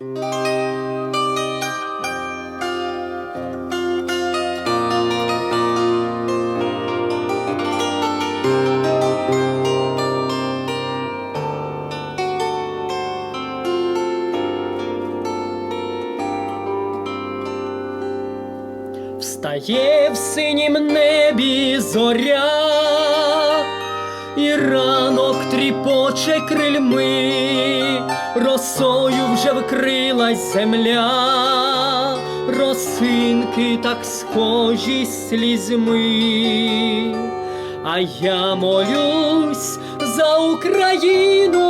Встає в синім небі зоря, і ранок тріпоче крильми, росою вже вкрилась земля, росинки так схожі слізьми, а я молюсь за Україну,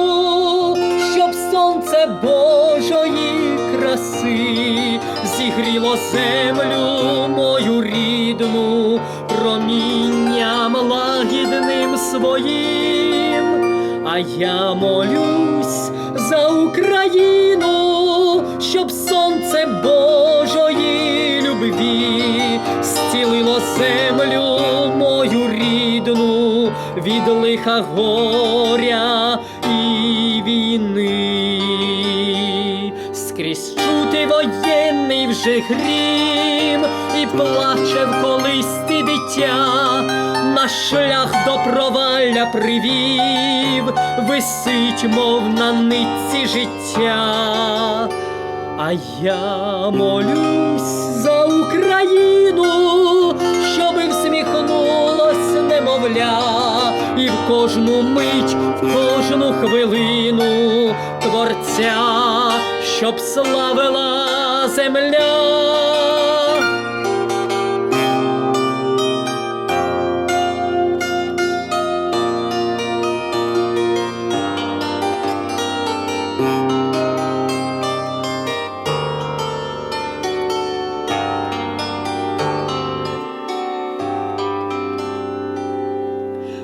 щоб сонце Божої краси зігріло землю мою рідну промінням лагідним своїм, а я молюсь за Україну, щоб сонце Божої любві зцілило землю мою рідну від лиха горя і війни. Скрізь чути воєнний вже грім, і плаче в колисті дитя, на шлях до провалля привів, висить, мов на нитці життя. А я молюсь за Україну, щоби всміхнулось немовля, і в кожну мить, в кожну хвилину творця, щоб славила земля.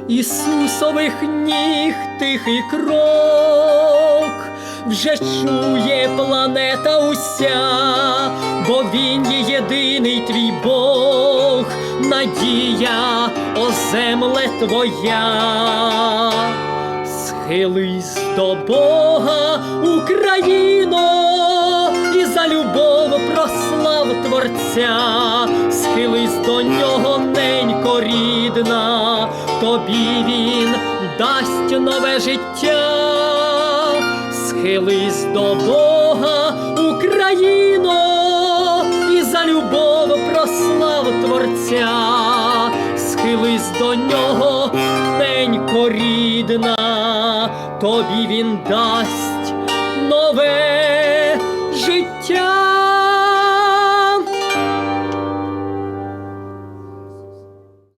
Ісусових ніг тихий крок вже чує планета уся, бо він є єдиний твій Бог, надія, о земле твоя. Схились до Бога, Україно, і за любов прослав Творця, схились до нього, ненько рідна, тобі він дасть нове життя, схились до Бога, Україно, і за любов прослав Творця, тобі він дасть нове життя.